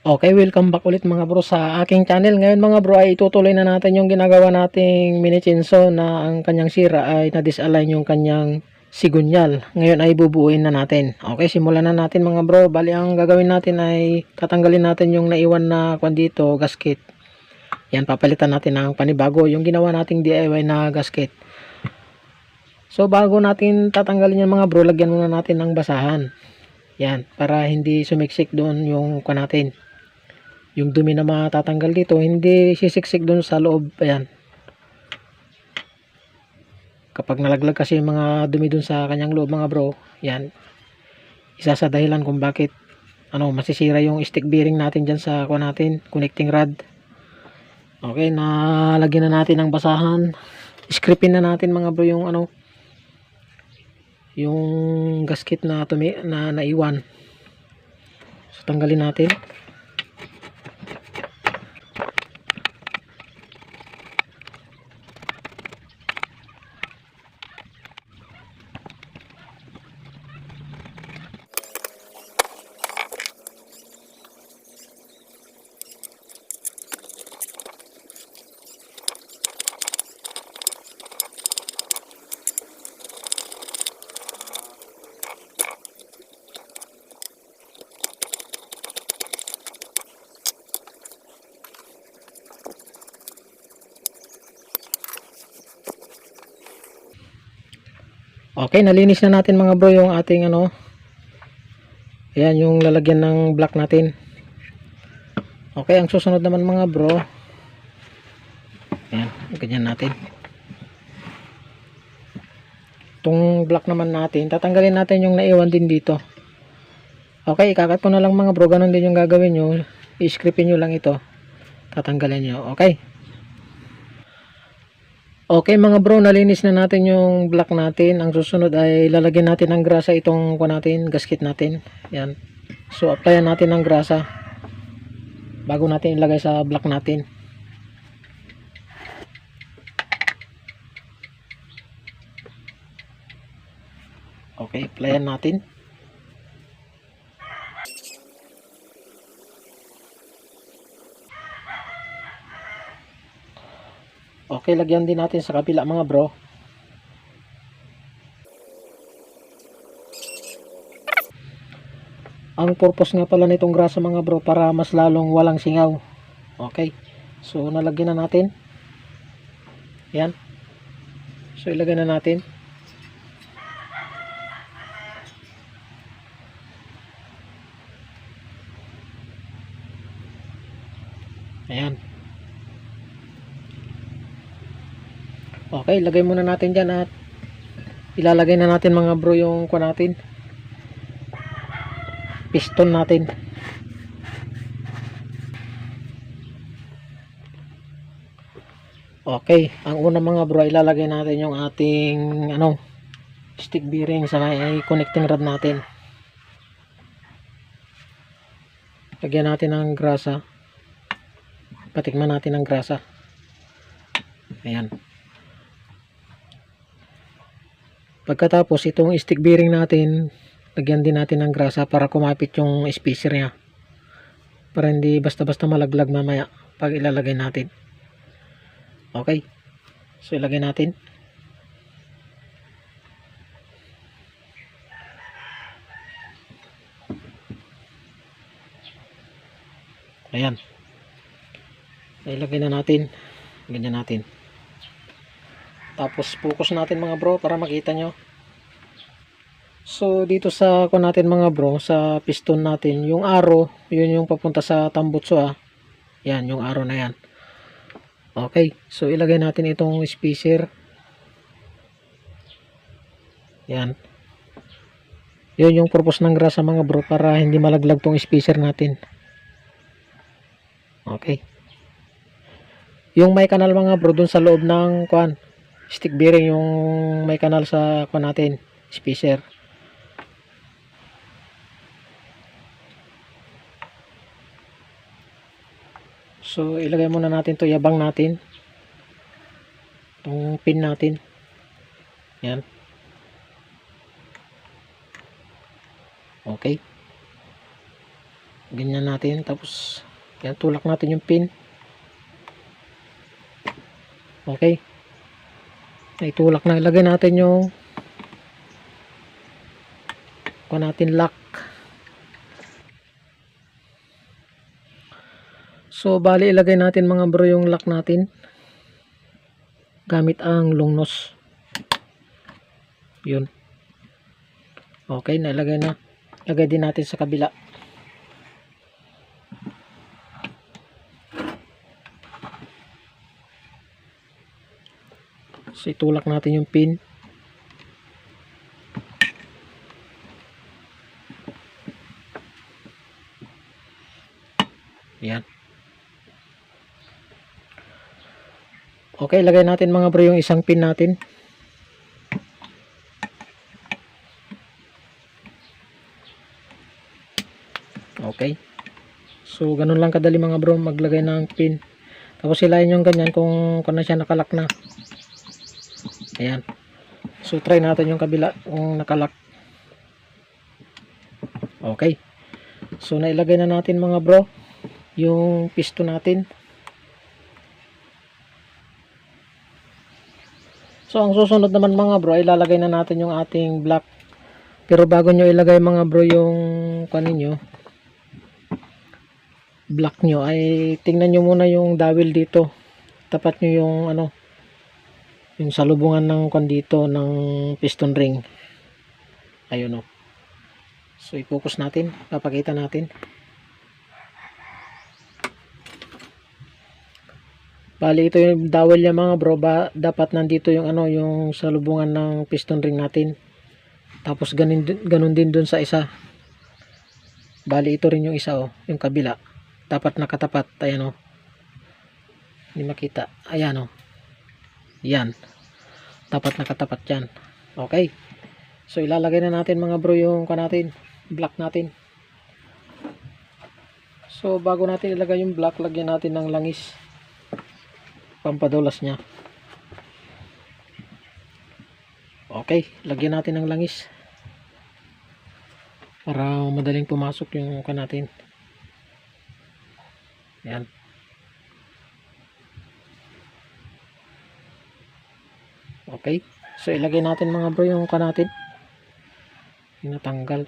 Okay, welcome back ulit mga bro sa aking channel. Ngayon mga bro ay itutuloy na natin yung ginagawa nating mini chinso na ang kanyang sira ay na-disalign yung kanyang sigunyal. Ngayon ay bubuuin na natin. Okay, simulan na natin mga bro. Bali ang gagawin natin ay tatanggalin natin yung naiwan na kwan dito, gasket. Yan, papalitan natin ng panibago. Yung ginawa nating DIY na gasket. So bago natin tatanggalin yung mga bro, lagyan muna natin ng basahan. Yan, para hindi sumiksik doon yung kwan natin yung dumi na matatanggal dito hindi sisiksik dun sa loob. Ayan. Kapag nalaglag kasi yung mga dumi dun sa kanyang loob mga bro yan isa sa dahilan kung bakit ano masisira yung stick bearing natin dyan sa kuha natin connecting rod. Okay nalagyan na natin ng basahan. Scripin na natin mga bro yung ano yung gasket na tumi na naiwan. So tanggalin natin Okay, nalinis na natin mga bro yung ating ano. Ayan yung lalagyan ng block natin. Okay, ang susunod naman mga bro. Ayan, ganyan natin. Itong block naman natin, tatanggalin natin yung naiwan din dito. Okay, ikakat ko na lang mga bro, ganun din yung gagawin nyo. I-scripin nyo lang ito. Tatanggalin nyo, okay? Okay mga bro, nalinis na natin yung block natin. Ang susunod ay lalagyan natin ng grasa itong kuha natin, gasket natin. Yan. So applyan natin ng grasa bago natin ilagay sa block natin. Okay, applyan natin. Okay, lagyan din natin sa kabila mga bro. Ang purpose nga pala nitong grasa mga bro para mas lalong walang singaw. Okay. So nalagyan na natin. Yan. So ilagay na natin. Ayan. Okay, lagay muna natin dyan at ilalagay na natin mga bro yung kuha natin. Piston natin. Okay, ang una mga bro ilalagay natin yung ating ano stick bearing sa may connecting rod natin. Lagyan natin ng grasa. Patikman natin ng grasa. Ayan. Pagkatapos itong stick bearing natin, lagyan din natin ng grasa para kumapit yung spacer niya. Para hindi basta-basta malaglag mamaya pag ilalagay natin. Okay. So ilagay natin. Ayan. Ilagay na natin. Ganyan natin. Tapos focus natin mga bro para makita nyo. So dito sa ko natin mga bro, sa piston natin, yung arrow, yun yung papunta sa tambutso ah. Yan, yung arrow na yan. Okay, so ilagay natin itong spacer. Yan. Yun yung purpose ng grasa mga bro para hindi malaglag tong spacer natin. Okay. Yung may kanal mga bro dun sa loob ng kwan, stick bearing yung may kanal sa kwan natin, spacer. So ilagay muna natin to yabang natin. Itong pin natin. Yan. Okay. ganyan natin tapos yan tulak natin yung pin okay naitulak na. Ilagay natin yung kuha natin lock. So bali ilagay natin mga bro yung lock natin. Gamit ang long nose yun. Okay nailagay na. Lagay din natin sa kabila so itulak natin yung pin. Yan okay lagay natin mga bro yung isang pin natin. Okay. So ganun lang kadali mga bro maglagay ng pin. Tapos silayin yung ganyan kung kung na siya nakalak na ayan. So try natin yung kabila kung nakalak. Okay. So nailagay na natin mga bro yung piston natin. So ang susunod naman mga bro ay lalagay na natin yung ating block. Pero bago nyo ilagay mga bro yung kanin nyo block nyo ay tingnan nyo muna yung dowel dito. Tapat nyo yung ano yung salubungan ng kwan ng piston ring. Ayun o so i-focus natin. Papakita natin. Bali ito yung dowel niya mga bro. Ba, dapat nandito yung ano yung salubungan ng piston ring natin. Tapos ganun, ganun din dun sa isa. Bali ito rin yung isa oh. Yung kabila. Dapat nakatapat. Ayan o hindi makita. Ayan o yan. Dapat nakatapat yan. Okay. So ilalagay na natin mga bro yung ka natin block natin. So bago natin ilagay yung block lagyan natin ng langis. Pampadulas nya okay. Lagyan natin ng langis. Para madaling pumasok yung ka natin. Yan. Okay. So ilagay natin mga bro yung ka natin. Natanggal.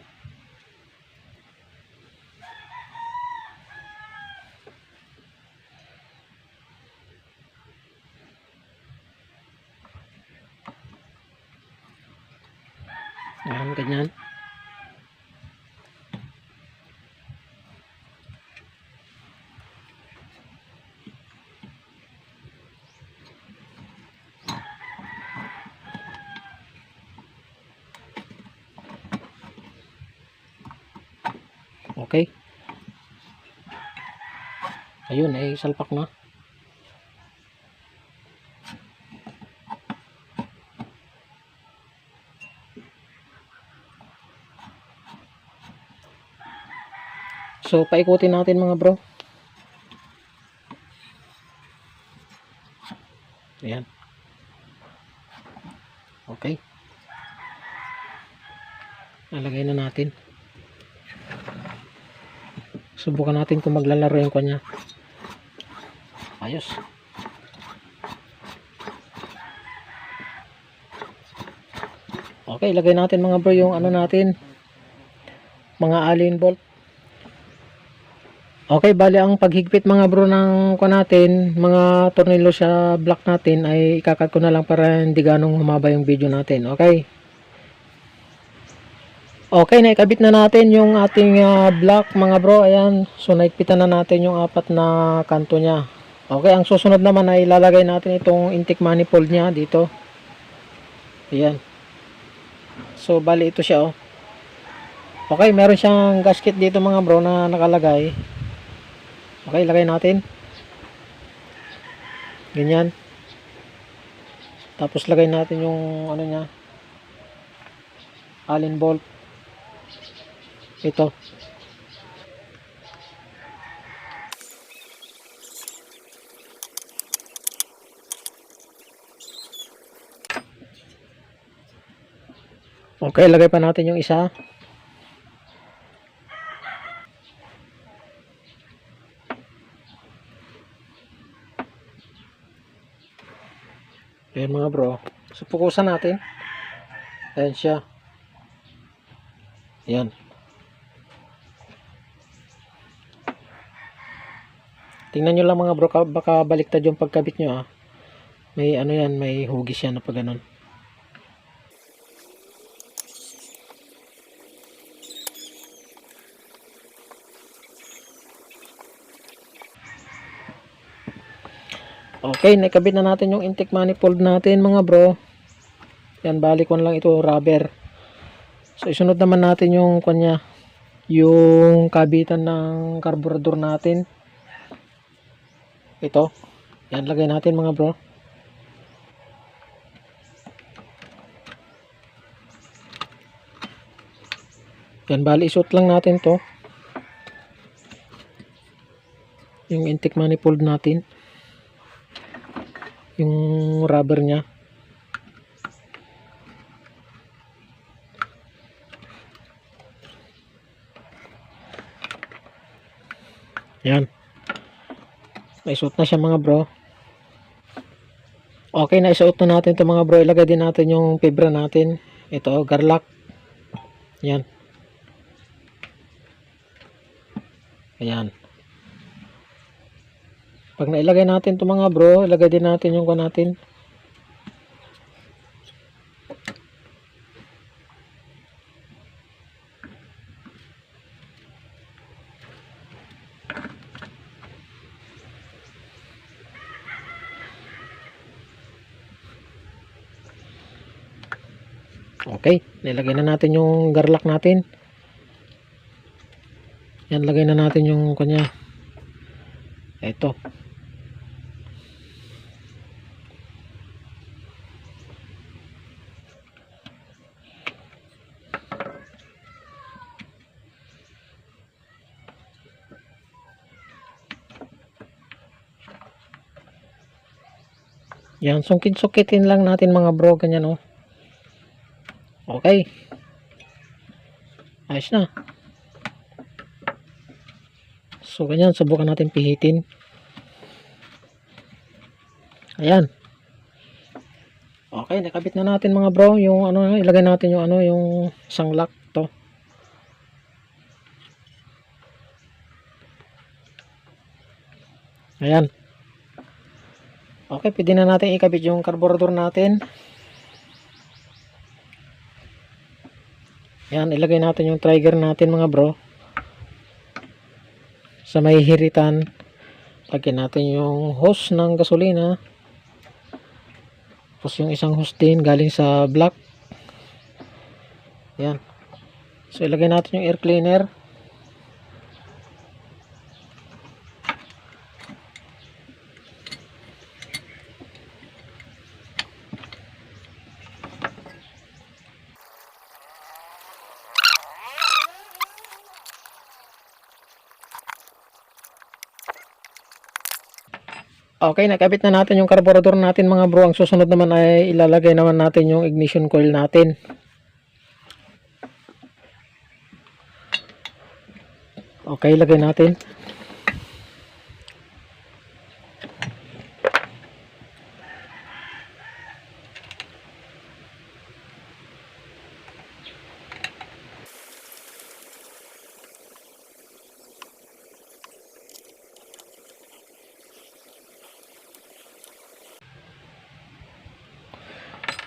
Yan, ganyan. Okay. Ayun, ay salpak na. So, paikutin natin mga bro. Ayan. Okay. Nalagay na natin. Subukan natin kung maglalaro yung kanya. Ayos. Okay, lagay natin mga bro yung ano natin. Mga allen bolt. Okay, bali ang paghigpit mga bro ng ko natin, mga tornilyo sa block natin ay ikakat ko na lang para hindi ganong humaba yung video natin. Okay. Okay, naikabit na natin yung ating ah, block mga bro. Ayan, so naikpitan na natin yung apat na kanto niya. Okay, ang susunod naman ay ilalagay natin itong intake manifold niya dito. Ayan. So, bali ito siya oh. Okay, meron siyang gasket dito mga bro na nakalagay. Okay, lagay natin. Ganyan. Tapos lagay natin yung ano niya. Allen bolt. Ito. Okay, lagay pa natin yung isa. Ayan mga bro. So, pukusan natin. Ayan siya. Ayan. Tingnan nyo lang mga bro, ka- baka baliktad yung pagkabit nyo ah. May ano yan, may hugis yan na pag ganun. Okay, nakabit na natin yung intake manifold natin mga bro. Yan, balikon lang ito, rubber. So, isunod naman natin yung kanya, yung kabitan ng carburetor natin. Ito. Yan, lagay natin mga bro. Yan, bali, isuot lang natin to. Yung intake manifold natin. Yung rubber niya. Yan. Naisuot na siya mga bro. Okay, naisuot na natin to mga bro. Ilagay din natin yung fibra natin. Ito, garlock. Yan. Ayan. Pag nailagay natin to mga bro, ilagay din natin yung kan natin. Okay, nilagay na natin yung garlock natin. Yan, lagay na natin yung kanya. Ito. Yan, sungkit-sukitin lang natin mga bro, ganyan oh. Okay. Ayos na. So, ganyan. Subukan natin pihitin. Ayan. Okay, nakabit na natin mga bro. Yung ano, ilagay natin yung ano, yung isang lock to. Ayan. Okay, pwede na natin ikabit yung carburetor natin. Yan, ilagay natin yung trigger natin mga bro. Sa may hiritan, lagyan natin yung hose ng gasolina. Tapos yung isang hose din galing sa block. Yan. So ilagay natin yung air cleaner. Okay, nakabit na natin yung carburetor natin mga bro. Ang susunod naman ay ilalagay naman natin yung ignition coil natin. Okay, lagay natin.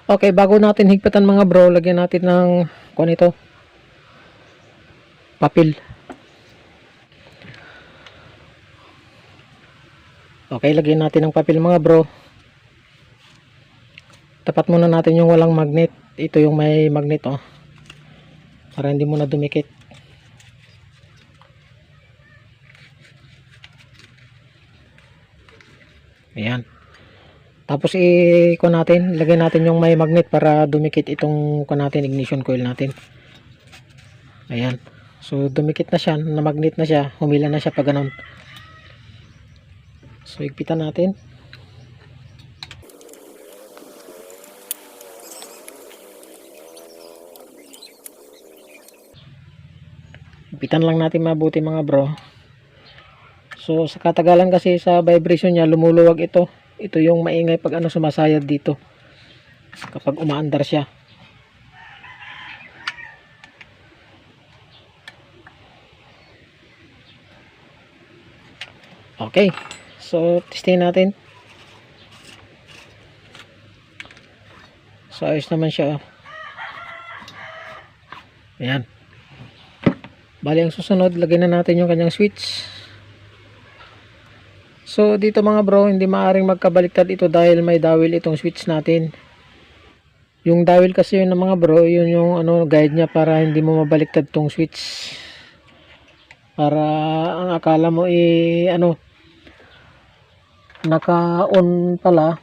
Okay, bago natin higpitan mga bro, lagyan natin ng kung ito. Papel. Okay, lagyan natin ng papel mga bro. Tapat muna natin yung walang magnet. Ito yung may magnet oh. Para hindi muna dumikit. Ayan. Tapos i-ko natin, lagay natin yung may magnet para dumikit itong ko natin ignition coil natin. Ayan. So dumikit na siya, na magnet na siya, humila na siya pag ganun. So igpitan natin. Igpitan lang natin mabuti mga bro. So sa katagalan kasi sa vibration niya lumuluwag ito ito yung maingay pag ano sumasayad dito kapag umaandar siya. Okay. So, testing natin. So, ayos naman siya. oh. Ayan. Bali, ang susunod, lagyan na natin yung kanyang switch. So, dito mga bro, hindi maaring magkabaliktad ito dahil may dawil itong switch natin. Yung dawil kasi yun ng mga bro, yun yung ano, guide niya para hindi mo mabaliktad tong switch. Para ang akala mo eh, ano, naka-on pala.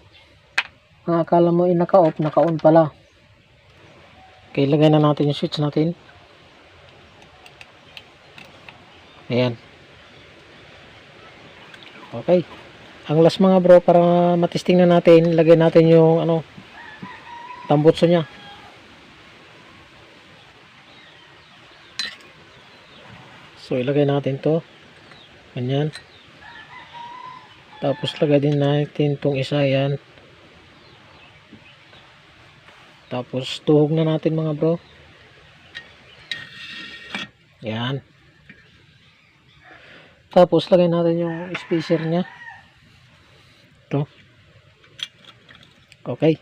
Ang akala mo eh, naka-off, naka-on pala. Okay, lagay na natin yung switch natin. Ayan. Okay. Ang last mga bro, para matesting na natin, lagay natin yung ano, tambutso niya. So, ilagay natin to. Ganyan. Tapos, lagay din natin tong isa, yan. Tapos, tuhog na natin mga bro. Yan. Tapos, lagay natin yung spacer niya. Ito. Okay.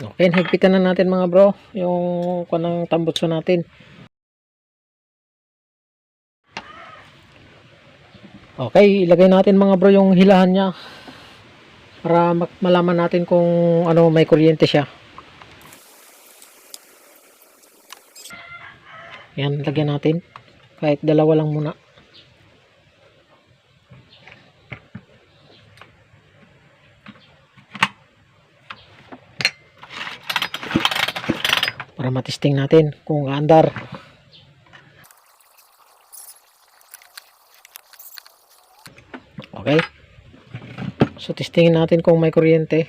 Okay, higpitan na natin mga bro, yung kanang tambutso natin. Okay, ilagay natin mga bro yung hilahan niya para malaman natin kung ano may kuryente siya. Yan, lagyan natin. Kahit dalawa lang muna. Para matesting natin kung andar. Okay. So, testingin natin kung may kuryente.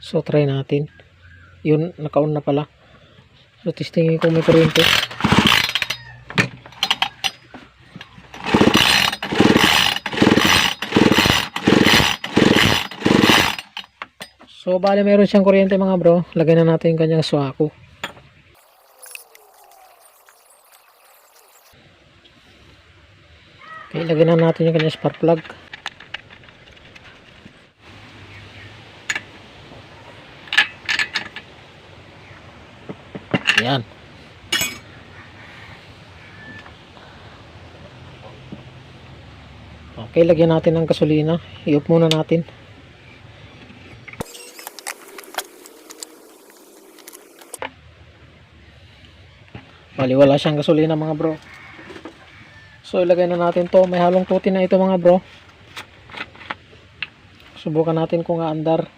So, try natin. Yun, naka-on na pala. So, testingin kung may kuryente. So, bali meron siyang kuryente mga bro. Lagay na natin yung kanyang swako. Lagyan na natin yung kanyang spark plug. Yan. Okay, lagyan natin ng gasolina. I-off muna natin. Bali, wala siyang gasolina mga bro. So ilagay na natin to. May halong tuti na ito mga bro. Subukan natin kung aandar.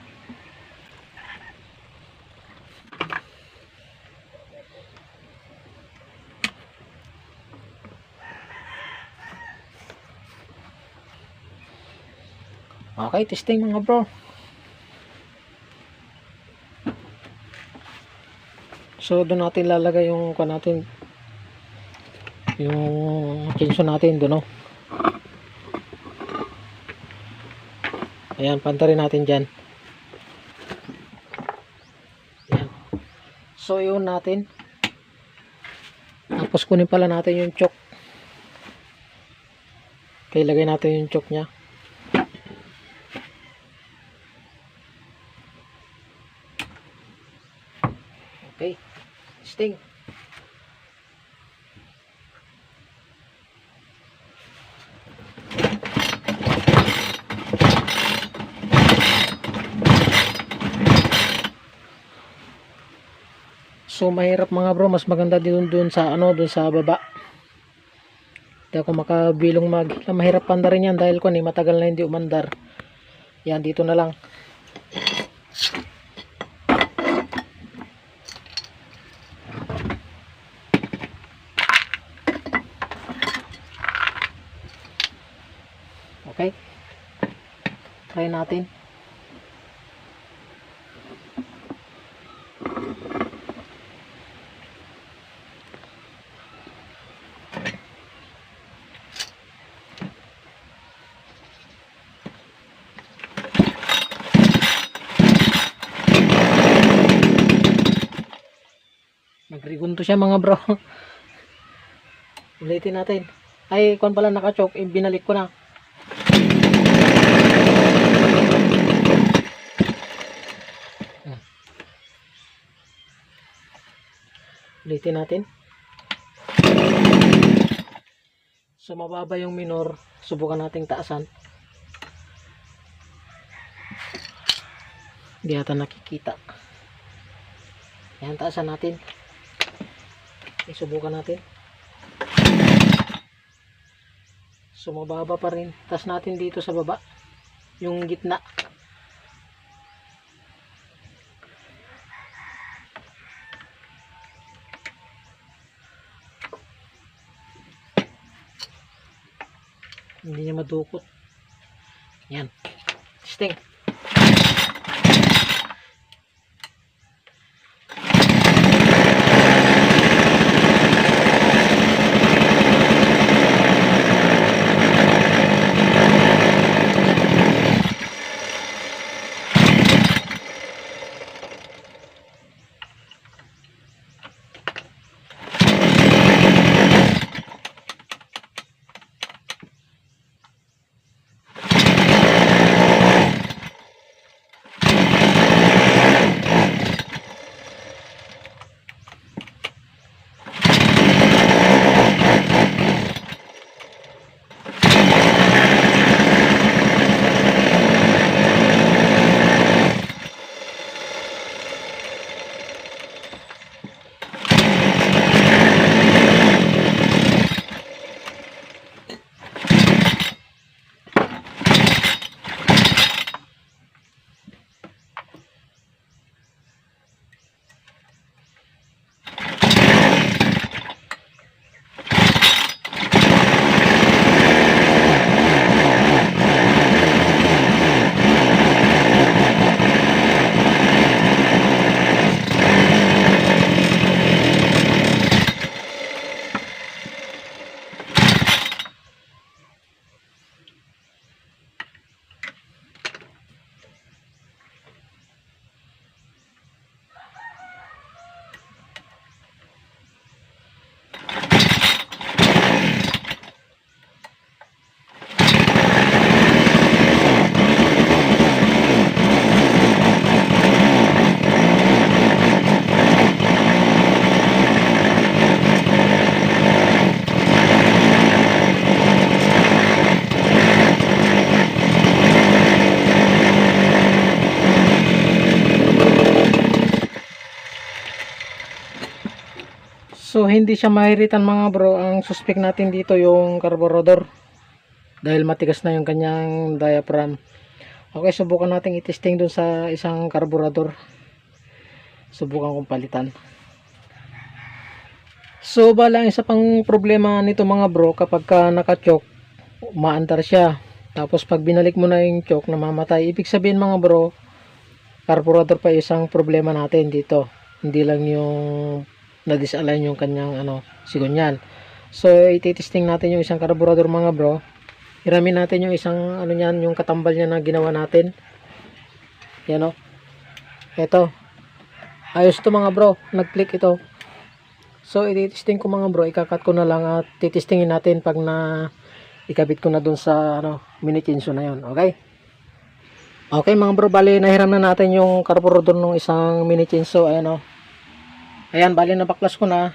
Okay, testing mga bro. So doon natin lalagay yung kan natin yung chinso natin doon no. Ayan, panta rin natin dyan. Ayan. So, yun natin. Tapos, kunin pala natin yung chok. Okay, lagay natin yung chok niya. Okay. Sting. So mahirap mga bro, mas maganda din doon sa ano, doon sa baba. Hindi ako makabilong mag. Mahirap panda rin yan dahil ko ni matagal na hindi umandar. Yan dito na lang. Okay? Try natin. Nagrigunto siya mga bro. Ulitin natin. Ay, kung pala nakachok, eh, binalik ko na. Ulitin natin. So, mababa yung minor. Subukan nating taasan. Hindi ata nakikita. Yan, taasan natin. Isubukan natin. So mababa pa rin. Tas natin dito sa baba. Yung gitna. Hindi niya madukot. Yan. Sting. Hindi siya mahiritan mga bro. Ang suspect natin dito yung carburetor. Dahil matigas na yung kanyang diaphragm. Okay, subukan natin itesting dun sa isang carburetor. Subukan kong palitan. So bala isa pang problema nito mga bro kapag ka naka-choke, maandar siya. Tapos pag binalik mo na yung choke, namamatay. Ibig sabihin mga bro, carburetor pa isang problema natin dito. Hindi lang yung na-disalign yung kanyang ano, sigunyal. So, ititesting natin yung isang carburetor mga bro. Hiramin natin yung isang ano niyan, yung katambal niya na ginawa natin. Yan o. Ito. Ayos to mga bro. Nag-click ito. So, ititesting ko mga bro. Ikakat ko na lang at titestingin natin pag na ikabit ko na dun sa ano, mini chinso na yon Okay? Okay mga bro, bali nahiram na natin yung carburetor ng isang mini chinso. Ayan o. Ayan, bali na baklas ko na.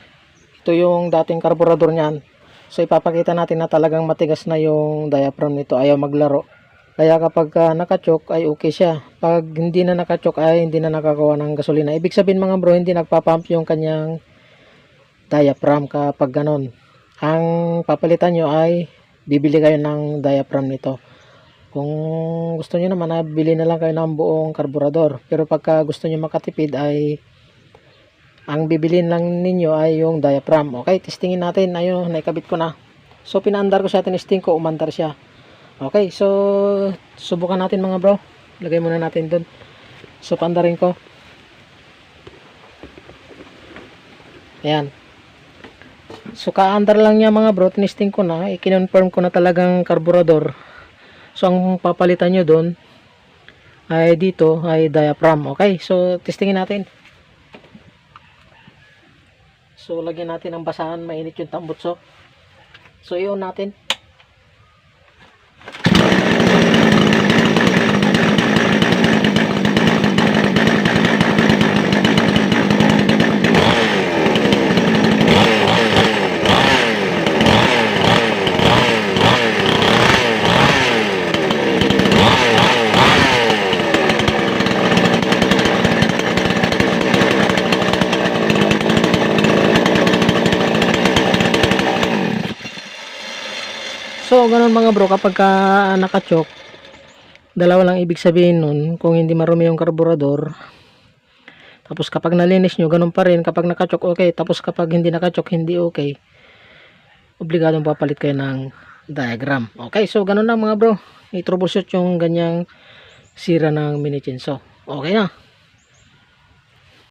Ito yung dating carburetor niyan. So ipapakita natin na talagang matigas na yung diaphragm nito. Ayaw maglaro. Kaya kapag uh, nakachoke ay okay siya. Pag hindi na nakachoke ay hindi na nakagawa ng gasolina. Ibig sabihin mga bro, hindi nagpapump yung kanyang diaphragm kapag ganon. Ang papalitan nyo ay bibili kayo ng diaphragm nito. Kung gusto nyo naman, bili na lang kayo ng buong carburetor. Pero pagka gusto nyo makatipid ay ang bibilin lang ninyo ay yung diaphragm. Okay, testingin natin. Ayun, naikabit ko na. So, pinaandar ko siya, tinesting ko, umandar siya. Okay, so subukan natin mga bro. Lagay muna natin dun. So pandarin ko. Ayan. So kaandar lang niya mga bro, tinisting ko na, i-confirm ko na talagang karburador. So ang papalitan nyo doon ay dito ay diaphragm. Okay, so testingin natin. So lagyan natin ng basahan, mainit yung tambutso. So i-on natin. Ganun mga bro, kapag ka nakachok, dalawa lang ibig sabihin nun, kung hindi marumi yung karburador, tapos kapag nalinis nyo, ganun pa rin, kapag nakachok, okay, tapos kapag hindi nakachok, hindi okay, obligadong papalit kayo ng diagram. Okay, so ganun lang mga bro, i-troubleshoot yung ganyang sira ng mini chainsaw. Okay na.